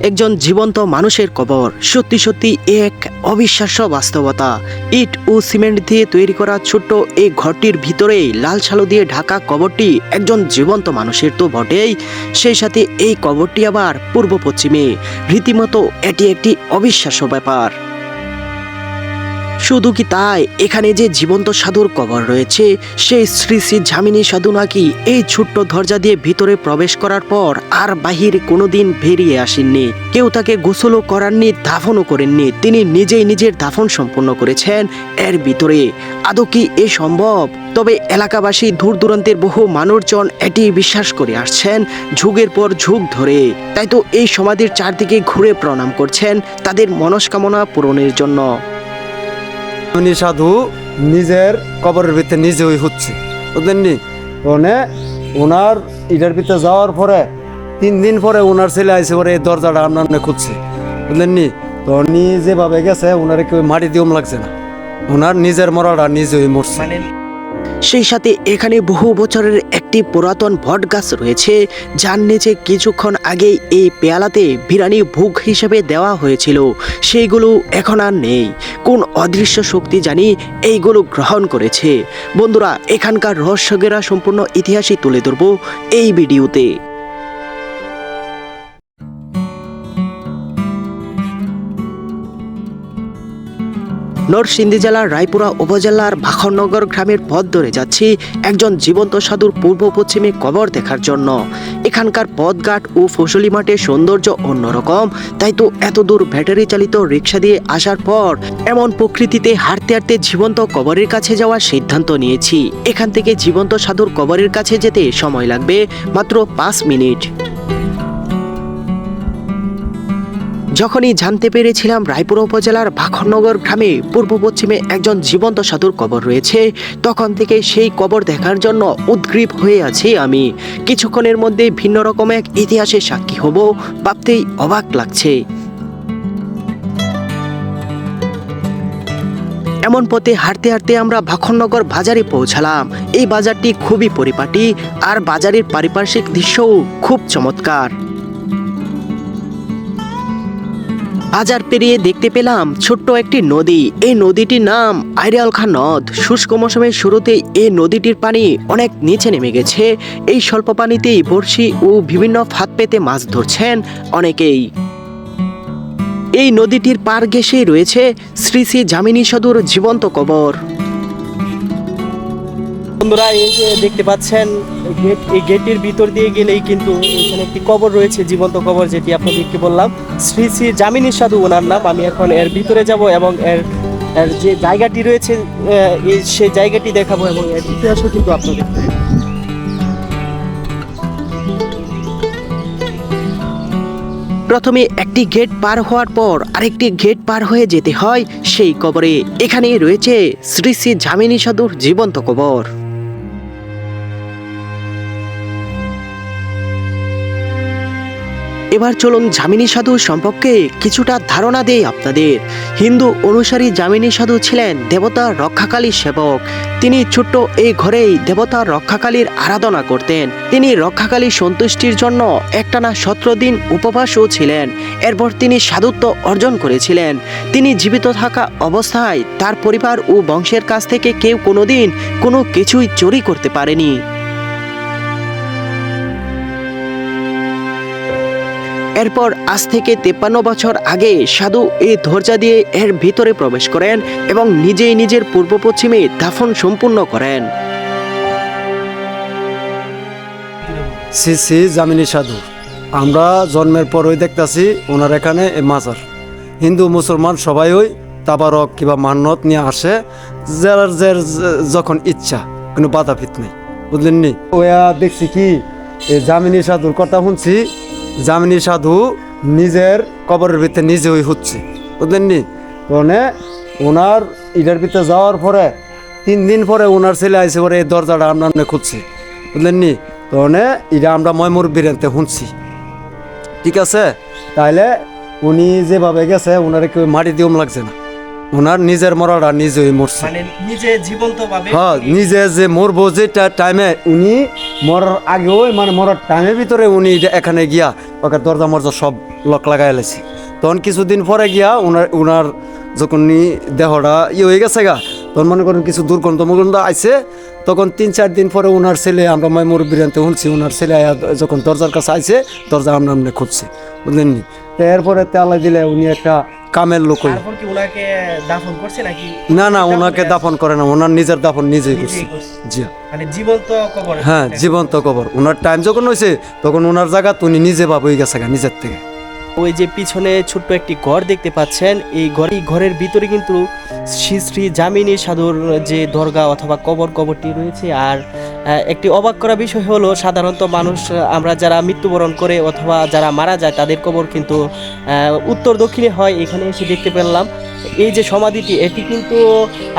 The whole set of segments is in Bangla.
একজন জীবন্ত মানুষের কবর। সত্যি সত্যি এক অবিশ্বাস্য বাস্তবতা। ইট ও সিমেন্ট দিয়ে তৈরি করা ছোট্ট এই ঘরটির ভিতরেই লাল ছালো দিয়ে ঢাকা কবরটি একজন জীবন্ত মানুষের তো বটেই। সেই সাথে এই কবরটি আবার পূর্ব পশ্চিমে। রীতিমতো এটি একটি অবিশ্বাস্য ব্যাপার। শুধু কি তাই? এখানে যে জীবন্ত সাধুর কবর রয়েছে, সেই শ্রী শ্রী ঝামিনী সাধু নাকি এই ছোট্ট দরজা দিয়ে ভিতরে প্রবেশ করার পর আর বাহিরে কোনোদিন বেরিয়ে আসেননি। কেউ তাকে গোসলও করাননি, দাফনও করেননি। তিনি নিজেই নিজের দাফন সম্পন্ন করেছেন এর ভিতরে। আদৌ কি এ সম্ভব? তবে এলাকাবাসী দূর দূরান্তের বহু মানুষজন এটি বিশ্বাস করে আসছেন, যুগের পর যুগ ধরে। তাই তো এই সমাধির চারদিকে ঘুরে প্রণাম করছেন তাদের মনস্কামনা পূরণের জন্য। উনি সাধু নিজের কবরের ভিতরে নিজেই হচ্ছে। বুঝলেননি? মানে ওনার ইটার ভিতরে যাওয়ার পরে, তিন দিন পরে ওনার ছেলে আইসে পরে এই দরজাটা আপনার খুঁজছে। বুঝলেননি? তো উনি যেভাবে গেছে ওনারে কেউ মাটি দিওম লাগছে না। ওনার নিজের মরাটা নিজেই মরছে। সেই সাথে এখানে বহু বছরের একটি পুরাতন বট গাছ রয়েছে, যার নিচে কিছুক্ষণ আগে এই পেয়ালাতে বিরানি ভোগ হিসেবে দেওয়া হয়েছিল। সেইগুলো এখন আর নেই। কোন অদৃশ্য শক্তি জানি এইগুলো গ্রহণ করেছে। বন্ধুরা, এখানকার রহস্যগেরা সম্পূর্ণ ইতিহাসই তুলে ধরব এই ভিডিওতে। নরসিংদী জেলার রায়পুরা উপজেলার ভাখরনগর গ্রামের পথ ধরে যাচ্ছি একজন জীবন্ত সাধুর পূর্ব পশ্চিমে কবর দেখার জন্য। এখানকার পথঘাট ও ফসলি মাঠের সৌন্দর্য অন্যরকম, তাই তো এত দূর ব্যাটারি চালিত রিক্সা দিয়ে আসার পর এমন প্রকৃতিতে হাঁটতে হাঁটতে জীবন্ত কবরের কাছে যাওয়ার সিদ্ধান্ত নিয়েছি। এখান থেকে জীবন্ত সাধুর কবরের কাছে যেতে সময় লাগবে মাত্র পাঁচ মিনিট। যখনই জানতে পেরেছিলাম রায়পুর উপজেলার ভাখরনগর গ্রামে পূর্ব পশ্চিমে একজন জীবন্ত সাধুর কবর রয়েছে, তখন থেকে সেই কবর দেখার জন্য উদ্গ্রীব হয়ে আছি আমি। কিছুক্ষণের মধ্যে ভিন্ন রকম এক ইতিহাসের সাক্ষী হব, ভাবতেই অবাক লাগছে। এমন পথে হাঁটতে হাঁটতে আমরা ভাখরনগর বাজারে পৌঁছালাম। এই বাজারটি খুবই পরিপাটি, আর বাজারের পারিপার্শ্বিক দৃশ্যও খুব চমৎকার। বাজার পেরিয়ে দেখতে পেলাম ছোট্ট একটি নদী। এই নদীটির নাম আইরিয়াল আইরালখা নদ। শুষ্ক মৌসুমের শুরুতে এই নদীটির পানি অনেক নিচে নেমে গেছে। এই স্বল্প পানিতেই বড়শি ও বিভিন্ন ফাঁদ পেতে মাছ ধরছেন অনেকেই। এই নদীটির পার ঘেঁষেই রয়েছে শ্রী শ্রী জামিনী সদুর জীবন্ত কবর। বন্ধুরা, এই যে দেখতে পাচ্ছেন, গেট, এই গেটের ভিতর দিয়ে গেলেই কিন্তু এখানে একটি কবর রয়েছে, জীবন্ত কবর যেটি আপনাদেরকে বললাম। শ্রী শ্রী জামিনী সাধু ওনার নাম, আমি এখন এর ভিতরে যাব এবং এর এর যে জায়গাটি রয়েছে এই সেই জায়গাটি দেখাবো এবং এর ইতিহাসও কিন্তু আপনাদের। প্রথমে একটি গেট পার হওয়ার পর আরেকটি গেট পার হয়ে যেতে হয় সেই কবরে। এখানে রয়েছে শ্রী শ্রী জামিনী সাধুর জীবন্ত কবর। এবার চলুন জামিনী সাধু সম্পর্কে কিছুটা ধারণা দেই আপনাদের। হিন্দু অনুসারী জামিনী সাধু ছিলেন দেবতা রক্ষাকালী সেবক। তিনি ছোট্ট এই ঘরেই দেবতা রক্ষাকালীর আরাধনা করতেন। তিনি রক্ষাকালী সন্তুষ্টির জন্য একটানা সতেরো দিন উপবাসও ছিলেন। এরপর তিনি সাধুত্ব অর্জন করেছিলেন। তিনি জীবিত থাকা অবস্থায় তার পরিবার ও বংশের কাছ থেকে কেউ কোনোদিন কোনো কিছুই চুরি করতে পারেনি। এরপর আজ থেকে তেপ্পান্ন বছর আগে সাধু এই ধৈর্যা দিয়ে এর ভিতরে প্রবেশ করেন এবং নিজেই নিজের পূর্ব পশ্চিমে দাফন সম্পূর্ণ করেন। সি সি জামিনী সাধু। আমরা জন্মের পরই দেখতাছি ওনার এখানে মাজার। হিন্দু, মুসলমান সবাই ওই তাবারক কিংবা মান্নত নিয়ে আসে, যার যার, যখন ইচ্ছা, কোনো বাধা ফিত নেই। বুঝলেন নি? ওয়া দেখছি কি জামিনী সাধুর কথা শুনছি জামিনী সাধু নিজের কবরের ভিতরে নিজে ওই হচ্ছে, বুঝলেননি? মানে ওনার ইটার ভিতরে যাওয়ার পরে, তিন দিন পরে ওনার ছেলে আইসে পরে এই দরজাটা আমরা খুঁজছে বুঝলেন নি তখন মানে এটা আমরা ময়মুর বিরেন্তে শুনছি ঠিক আছে? তাইলে উনি যেভাবে গেছে ওনারে কেউ মাটি দিয়েও লাগছে না। ওনার নিজের মরাটা নিজেই মরছে। মানে নিজে জীবন্ত ভাবে হ্যাঁ নিজে যে মরবো যেটা টাইমে উনি মরার আগেও মানে মরার টাইমের ভিতরে উনি এখানে গিয়া ওকে দরজা মরজা সব লক লাগাই এলেছি তখন কিছুদিন পরে গিয়া ওনার ওনার যখন দেহটা ইয়ে হয়ে গেছে গা তখন মনে করেন কিছু দুর্গন্ধ মুর্গন্ধ আইছে। তখন তিন চার দিন পরে ওনার ছেলে আমরা মাই মুরব্বীর আনতে শুনছি ওনার ছেলে আয়া যখন দরজার কাছে আইছে দরজা আমরা আমরা খুঁজছি বুঝলেন নি? তো এরপরে তেলা দিলে উনি একটা কামের লোক না না ওনাকে দাফন করে না ওনার নিজের দাফন নিজেই করছে। জি। মানে জীবন্ত কবর। হ্যাঁ জীবন্ত কবর। ওনার টাইম যখন হয়েছে তখন ওনার জায়গা উনি নিজে বাবু হয়ে গেছে গা, নিজের থেকে। ওই যে পিছনে ছোট্ট একটি ঘর দেখতে পাচ্ছেন। এই ঘর এই ঘরের ভিতরে কিন্তু শ্রী শ্রী জামিনী সাধুর যে দরগা অথবা কবর কবরটি রয়েছে। আর একটি অবাক করা বিষয় হলো, সাধারণত মানুষ আমরা যারা মৃত্যুবরণ করে অথবা যারা মারা যায়, তাদের কবর কিন্তু উত্তর দক্ষিণে হয়। এখানে এসে দেখতে পেলাম, এই যে সমাধিটি, এটি কিন্তু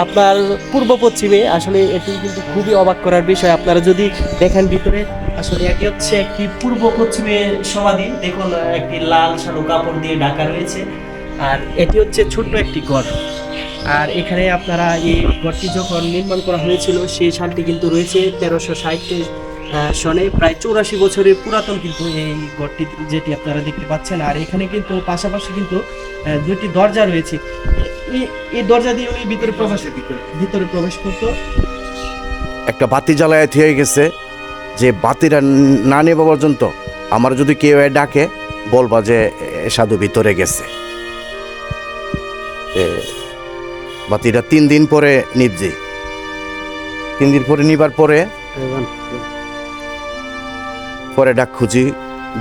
আপনার পূর্ব পশ্চিমে। আসলে এটি কিন্তু খুবই অবাক করার বিষয়। আপনারা যদি দেখেন ভিতরে, আসলে এটি হচ্ছে একটি পূর্ব পশ্চিমে সমাধি। দেখুন, একটি লাল সাদা কাপড় দিয়ে ঢাকা রয়েছে। আর এটি হচ্ছে ছোট্ট একটি ঘর। আর এখানে আপনারা এই ঘরটি যখন নির্মাণ করা হয়েছিল, সেই সালটি কিন্তু রয়েছে তেরোশো ষাট সনে। প্রায় চৌরাশি বছরের পুরাতন কিন্তু এই ঘরটি যেটি আপনারা দেখতে পাচ্ছেন। আর এখানে কিন্তু পাশাপাশি কিন্তু দুইটি দরজা রয়েছে। এই- দরজা দিয়ে উনি ভিতরে প্রবেশ ভিতরে প্রবেশ করতো। একটা বাতি জ্বালায় থিয়ে গেছে যে বাতিটা না নেবা পর্যন্ত আমার যদি কেউ ডাকে বলবা যে সাধু ভিতরে গেছে। বাতিটা তিন দিন পরে নিবজি। তিন দিন পরে নিবার পরে পরে ডাক খুঁজি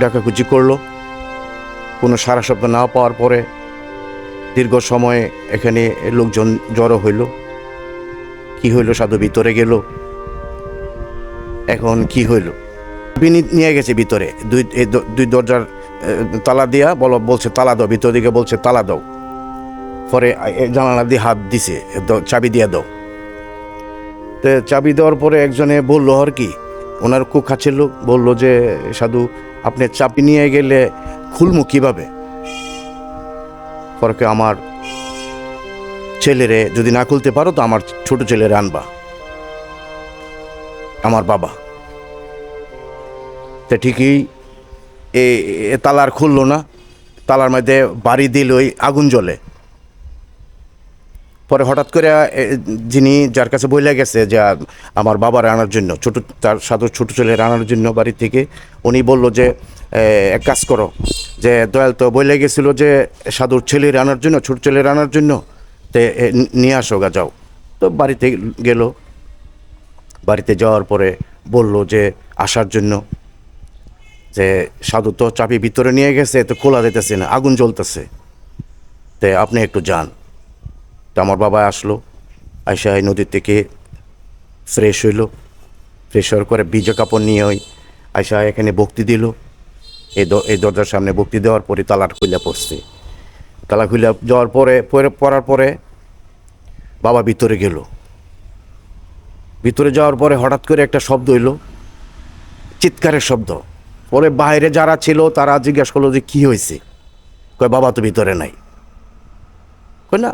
ডাকাখুঁজি করল। কোনো সারা শব্দ না পাওয়ার পরে দীর্ঘ সময় এখানে লোকজন জড়ো হইল। কি হইল, সাধু ভিতরে গেল? এখন কি হইল? নিয়ে গেছে ভিতরে। দুই দুই দরজার তালা দিয়া বলো, বলছে, তালা দাও। ভিতর দিকে বলছে, তালা দাও। পরে জানালা দিয়ে হাত দিছে চাবি দিয়ে দাও। তো চাবি দেওয়ার পরে একজনে বলল, আর কি? ওনার খুব কাছের লোক বলল যে, সাধু, আপনি চাবি নিয়ে গেলে খুলমু কীভাবে? পরে কে আমার ছেলেরে যদি না খুলতে পারো, তো আমার ছোট ছেলেরে আনবা। আমার বাবা। তা ঠিকই তালার খুললো না। তালার মধ্যে বাড়ি দিল ওই আগুন জ্বলে। পরে হঠাৎ করে যিনি যার কাছে বইলে গেছে যে আমার বাবার আনার জন্য, ছোট, তার সাধু, ছোট ছেলে আনার জন্য বাড়ি থেকে, উনি বলল যে এক কাজ করো, যে দয়াল তো বইলে গেছিল যে সাধুর ছেলে আনার জন্য, ছোট ছেলে আনার জন্য, তে নিয়ে আসো গা, যাও। তো বাড়িতে গেল। বাড়িতে যাওয়ার পরে বলল যে আসার জন্য যে সাধু তো চাপি ভিতরে নিয়ে গেছে তো খোলা দিতেছে না, আগুন জ্বলতেছে। তে আপনি একটু যান। তো আমার বাবা আসলো, আইসা এই নদীর থেকে ফ্রেশ হইল। ফ্রেশ হওয়ার পরে ভিজে কাপড় নিয়ে ওই আইসা এখানে ভক্তি দিল। এই এই দরজার সামনে ভক্তি দেওয়ার পরে তালার খুলে পড়ছে। তালা খুলে যাওয়ার পরে, পড়ার পরে বাবা ভিতরে গেল। ভিতরে যাওয়ার পরে হঠাৎ করে একটা শব্দ হইল, চিৎকারের শব্দ। পরে বাইরে যারা ছিল তারা জিজ্ঞাসা করল যে কি হয়েছে? কয় বাবা তো ভিতরে নাই। কয় না।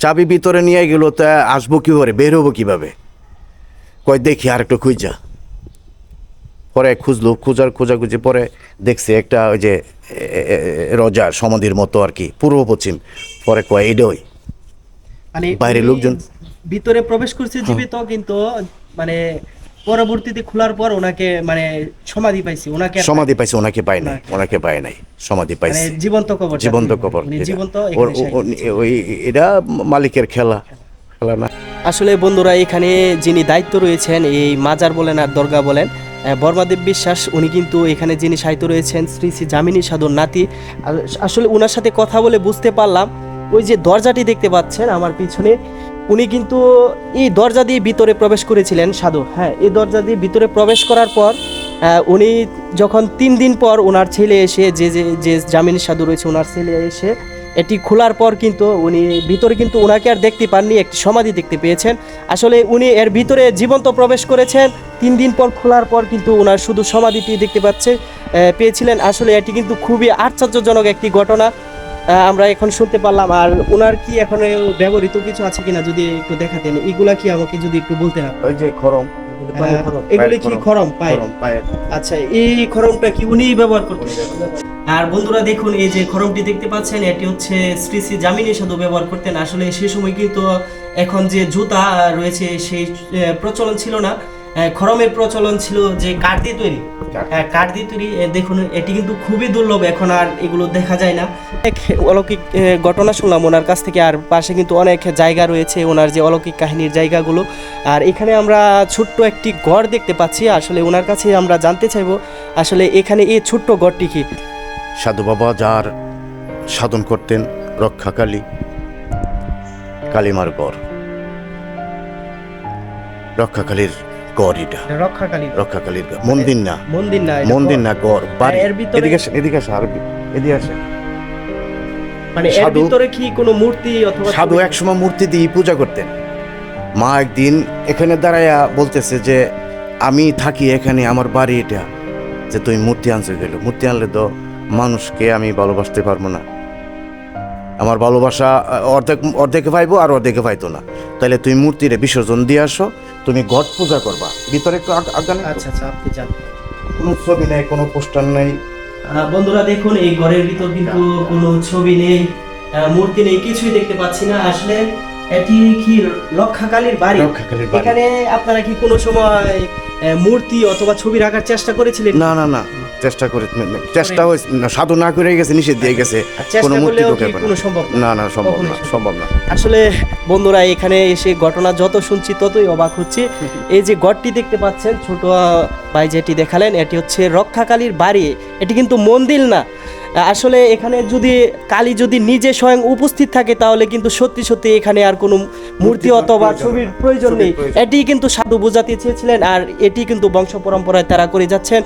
চাবি ভিতরে নিয়ে গেল তা আসব কীভাবে বের হব কীভাবে? কয় দেখি আর একটু খুঁজা। পরে খুঁজলো খোঁজার খোঁজাখুঁজি পরে দেখছে একটা ওই যে রজা সমাধির মতো আর কি পূর্ব পশ্চিম। পরে কয় এডই মানে বাইরের লোকজন? ভিতরে প্রবেশ করছে জীবিত কিন্তু মানে পরবর্তীতে খোলার পর ওনাকে মানে সমাধি পাইছে। ওনাকে সমাধি পাইছে ওনাকে পায় নাই ওনাকে- পায় নাই সমাধি মানে জীবন্ত কবর জীবন্ত কবর উনি জীবন্ত ওই এটা মালিকের খেলা খেলা না। আসলে বন্ধুরা এখানে যিনি দায়িত্ব রয়েছেন এই মাজার বলেন আর দরগা বলেন বর্মাদেব বিশ্বাস উনি কিন্তু এখানে যিনি সাহিত্য রয়েছেন শ্রী শ্রী জামিনী সাধুর নাতি। আসলে ওনার সাথে কথা বলে বুঝতে পারলাম ওই যে দরজাটি দেখতে পাচ্ছেন আমার পিছনে উনি কিন্তু এই দরজা দিয়ে ভিতরে প্রবেশ করেছিলেন, সাধু। হ্যাঁ এই দরজা দিয়ে ভিতরে প্রবেশ করার পর উনি যখন তিন দিন পর ওনার ছেলে এসে, যে যে যে জামিনী সাধু রয়েছে ওনার ছেলে এসে এটি খোলার পর কিন্তু উনি ভিতরে কিন্তু ওনাকে আর দেখতে পাননি, একটি সমাধি দেখতে পেয়েছেন। আসলে উনি এর ভিতরে জীবন্ত প্রবেশ করেছেন, তিন দিন পর খোলার পর কিন্তু ওনার শুধু সমাধিটি দেখতে পাচ্ছে পেয়েছিলেন। আসলে এটি কিন্তু খুবই আশ্চর্যজনক একটি ঘটনা। আমরা এখন শুনতে পারলাম আর ওনার কি এখন ব্যবহৃত কিছু আছে কিনা যদি একটু দেখাতেন? এগুলা কি আমাকে যদি একটু বলতেন? ওই যে খরম এগুলো কি খরম পায় আচ্ছা এই খরমটা কি উনি ব্যবহার করতেন আর বন্ধুরা দেখুন এই যে খরমটি দেখতে পাচ্ছেন এটি হচ্ছে শ্রী শ্রী জামিনী সাধু ব্যবহার করতেন। আসলে সে সময় কিন্তু এখন যে জুতা রয়েছে সেই প্রচলন ছিল না। খরমের প্রচলন ছিল যে কাঠ দিয়ে তৈরি। হ্যাঁ কাঠ দিয়ে তৈরি দেখুন এটি কিন্তু খুবই দুর্লভ এখন আর এগুলো দেখা যায় না। এক অলৌকিক ঘটনা শুনলাম ওনার কাছ থেকে আর পাশে কিন্তু অনেক জায়গা রয়েছে ওনার যে অলৌকিক কাহিনীর জায়গাগুলো। আর এখানে আমরা ছোট্ট একটি গড় দেখতে পাচ্ছি আসলে ওনার কাছে আমরা জানতে চাইব আসলে এখানে এই ছোট্ট গড়টি কি? সাধু বাবা যার সাধন করতেন রক্ষাকালী কালিমার গড় রক্ষাকালীর গড় এটা। রক্ষাকালী রক্ষাকালীর মন্দির না। মন্দির না মন্দির না গড় বাড়ি। এদিকে এদিকে আর এদিকে মানে এর ভিতরে কি কোনো মূর্তি অথবা সাধু একসময় মূর্তি দিয়ে পূজা করতেন। মা একদিন এখানে দাঁড়াইয়া বলতেছে যে আমি থাকি এখানে আমার বাড়ি এটা। যে তুই মূর্তি আনছে গেল মূর্তি আনলে তো মানুষকে আমি ভালোবাসতে পারব না। আমার ভালোবাসা অর্ধেক অর্ধেকে পাইবো আর অর্ধেকে পাইতো না। তাহলে তুই মূর্তিরে বিসর্জন দিয়ে আসো তুমি ঘট পূজা করবা। ভিতরে একটু আগ- আগানে আচ্ছা আচ্ছা আপনি কোনো ছবি নেই কোনো পোস্টার নেই। বন্ধুরা দেখুন এই ঘরের ভিতর কিন্তু কোনো ছবি নেই মূর্তি নেই কিছুই দেখতে পাচ্ছি না। আসলে এটি কি রক্ষাকালীর বাড়ি। এখানে আপনারা কি কোনো সময় মূর্তি অথবা ছবি রাখার চেষ্টা করেছিলেন? না না না। চেষ্টা করে চেষ্টা হয়েছে সাধু না করে গেছে নিষেধ দিয়ে গেছে। কোনো মূর্তি ঢোকে না। কোনো সম্ভব না? সম্ভব না সম্ভব না। আসলে বন্ধুরা এখানে এসে ঘটনা যত শুনছি ততই অবাক হচ্ছে। এই যে গড়টি দেখতে পাচ্ছেন ছোট ভাই যেটি দেখালেন এটি হচ্ছে রক্ষাকালীর বাড়ি। এটি কিন্তু মন্দির না। আসলে এখানে যদি কালী যদি নিজে স্বয়ং উপস্থিত থাকে তাহলে কিন্তু সত্যি সত্যি এখানে আর কোনো মূর্তি অথবা ছবির প্রয়োজন নেই। এটি কিন্তু সাধু বোঝাতে চেয়েছিলেন আর এটি কিন্তু বংশ পরম্পরায় তারা করে যাচ্ছেন।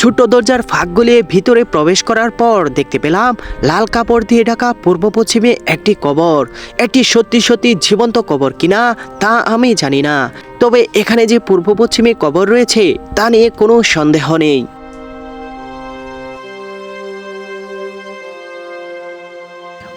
ছোট্ট দরজার ফাঁক গলিয়ে ভিতরে প্রবেশ করার পর দেখতে পেলাম, লাল কাপড় দিয়ে ঢাকা পূর্ব পশ্চিমে একটি কবর। একটি সত্যি সত্যি জীবন্ত কবর কিনা তা আমি জানি না। তবে এখানে যে পূর্ব পশ্চিমে কবর রয়েছে, তা নিয়ে কোনো সন্দেহ নেই।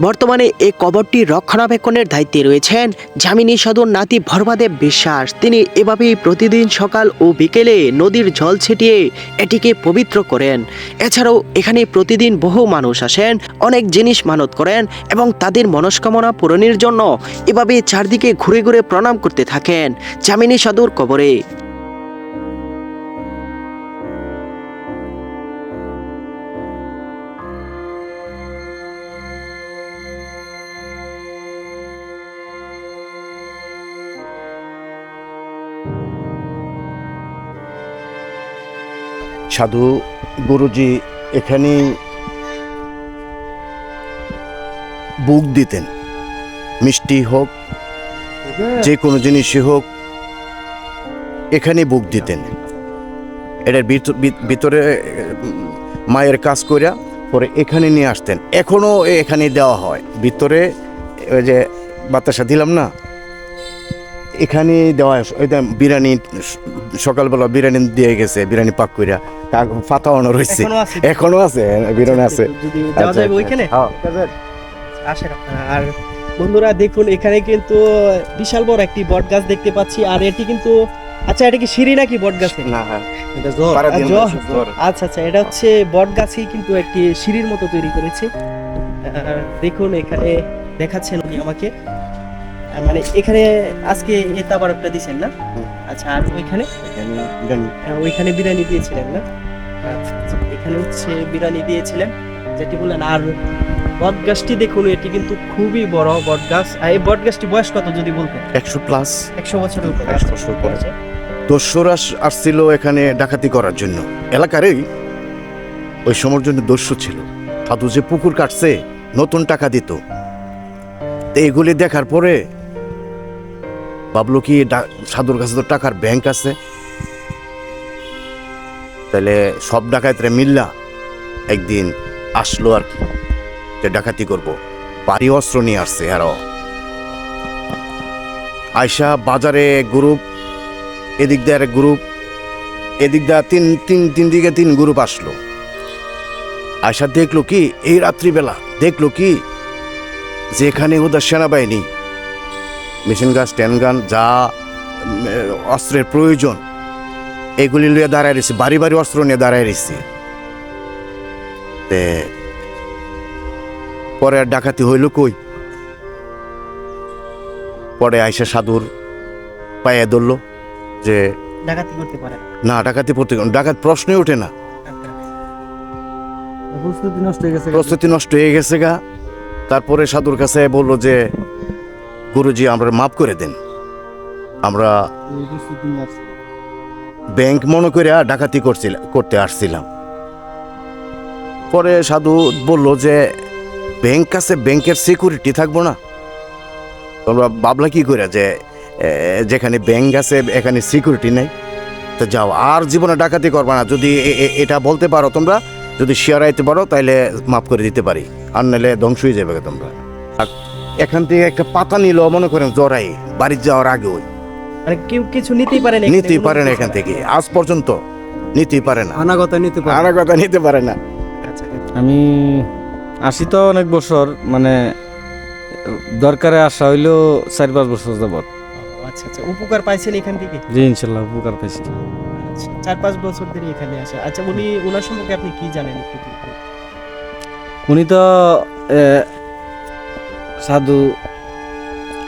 বর্তমানে এই কবরটি রক্ষণাবেক্ষণের দায়িত্বে রয়েছেন জামিনী সাধুর নাতি ভরবাদেব বিশ্বাস। তিনি এভাবেই প্রতিদিন সকাল ও বিকেলে নদীর জল ছিটিয়ে এটিকে পবিত্র করেন। এছাড়াও এখানে প্রতিদিন বহু মানুষ আসেন, অনেক জিনিস মানত করেন এবং তাদের মনস্কামনা পূরণের জন্য এভাবে চারদিকে ঘুরে ঘুরে প্রণাম করতে থাকেন জামিনী সাধুর কবরে। সাধু গুরুজি এখানেই বুক দিতেন। মিষ্টি হোক, যে কোনো জিনিসই হোক এখানে বুক দিতেন। এটার ভিত- ভিত- ভিতরে মায়ের কাজ করিয়া পরে এখানে নিয়ে আসতেন। এখনও এখানে দেওয়া হয়। ভিতরে ওই যে বাতাসা দিলাম না এখানে দেওয়া বিরিয়ানি, সকালবেলা বিরিয়ানি দিয়ে গেছে, বিরিয়ানি পাক করিয়া পাতাওয়ানো রয়েছে। এখনও আছে? এখনও আছে আচ্ছা, যাবে আচ্ছা, ওইখানে? হ্যাঁ। আপনারা। আর বন্ধুরা দেখুন এখানে কিন্তু বিশাল বড় একটি বট গাছ দেখতে পাচ্ছি। আর এটি কিন্তু আচ্ছা এটা কি সিঁড়ি নাকি বট গাছে না হ্যাঁ আচ্ছা আচ্ছা এটা হচ্ছে বট গাছই কিন্তু একটি সিঁড়ির মতো তৈরি করেছে। দেখুন এখানে দেখাচ্ছেন উনি আমাকে। মানে এখানে আজকে এ তাবারকটা দিছেন না? আচ্ছা আর ওইখানে? হ্যাঁ, ওইখানে বিরিয়ানি দিয়েছিলেন না? আচ্ছা, আচ্ছা, এখানে হচ্ছে বিরিয়ানি দিয়েছিলেন যেটি বললেন আর বট গাছটি দেখুন এটি কিন্তু খুবই বড় বট গাছ আর এই বট গাছটি বয়স কত যদি বলতেন? একশো প্লাস। একশো বছরের উপরে একশো বছর উপরে। দস্যুরা আস- আসছিল এখানে ডাকাতি করার জন্য। এলাকারই ওই সময়ের জন্য দস্যু ছিল। সাধু যে পুকুর কাটছে নতুন টাকা দিত। তো এগুলি দেখার পরে ভাবলো কি সাধুর কাছে তো টাকার ব্যাংক আছে? তাহলে সব ডাকাতরে মিল্লা একদিন আসলো আর কি। যে ডাকাতি করব। বাড়ি অস্ত্র নিয়ে আসছে আরও আয়সা বাজারে গ্রুপ, এদিক দিয়ে এক গ্রুপ, এদিক দিয়ে তিন তিন তিন দিকে তিন গ্রুপ আসলো। আয়সা দেখল কি, এই রাত্রিবেলা দেখল কি যে এখানে ওদের সেনাবাহিনী, মেশিন গান স্ট্যান্ড গান, যা অস্ত্রের প্রয়োজন এগুলি নিয়ে দাঁড়ায় রয়েছে বাড়ি বাড়ি অস্ত্র নিয়ে দাঁড়ায় রয়েছে তে পরে আর ডাকাতি হইল কই? পরে আইসা সাধুর পায়ে ধরল যে ডাকাতি করতে পারে না। ডাকাতি পড়তে ডাকাত প্রশ্নই ওঠে না। প্রস্তুতি নষ্ট হয়ে গেছে প্রস্তুতি নষ্ট হয়ে গেছে গা। তারপরে সাধুর কাছে বলল যে গুরুজি আমরা মাফ করে দেন। আমরা ব্যাংক মনে করে ডাকাতি করছিল, করতে আসছিলাম। পরে সাধু বলল যে, ব্যাংক কাছে ব্যাংকের সিকিউরিটি থাকব না? তোমরা ভাবলা কি করে যে যেখানে ব্যাংক আছে, এখানে সিকিউরিটি নেই। তো যাও, আর জীবনে ডাকাতি করবা না। যদি এটা বলতে পারো তোমরা, যদি শেয়ার আইতে পারো, তাইলে মাফ করে দিতে পারি। আর নাহলে ধ্বংস হয়ে যাবে তোমরা। এখান থেকে একটা পাতা নিল, মনে করেন জড়াই বাড়ি যাওয়ার আগে ওই। মানে কেউ কিছু নিতেই পারে না নিতেই পারে না এখান থেকে। আজ পর্যন্ত নিতেই পারে না। আনাগত নিতে পারে কথা নিতে পারে না। আচ্ছা। আমি আসি তো অনেক বছর মানে দরকারে আসা হইলেও চার পাঁচ বছর যাবত আচ্ছা আচ্ছা। উপকার পাইছেন এখান থেকে? জি ইনশাল্লাহ উপকার পাইছি। আচ্ছা, চার পাঁচ বছর ধরে এখানে আসা। আচ্ছা উনি ওনার সম্পর্কে আপনি কি জানেন। উনি তো সাধু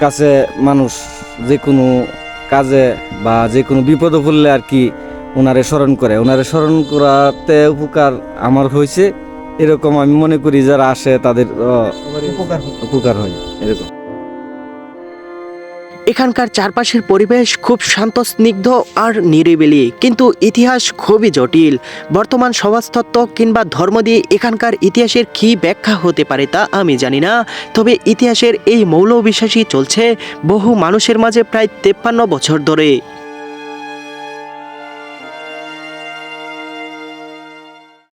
কাছে মানুষ যে কোনো কাজে বা যে কোনো বিপদে পড়লে আর কি ওনারে স্মরণ করে। ওনারে স্মরণ করাতে উপকার আমার হয়েছে। এরকম আমি মনে করি যারা আসে তাদের উপকার উপকার হয় এরকম। এখানকার চারপাশের পরিবেশ খুব শান্ত, স্নিগ্ধ আর নিরিবিলি, কিন্তু ইতিহাস খুবই জটিল। বর্তমান সমাজতত্ত্ব কিংবা ধর্ম দিয়ে এখানকার ইতিহাসের কী ব্যাখ্যা হতে পারে তা আমি জানি না। তবে ইতিহাসের এই মৌল বিশ্বাসই চলছে বহু মানুষের মাঝে প্রায় তেপ্পান্ন বছর ধরে।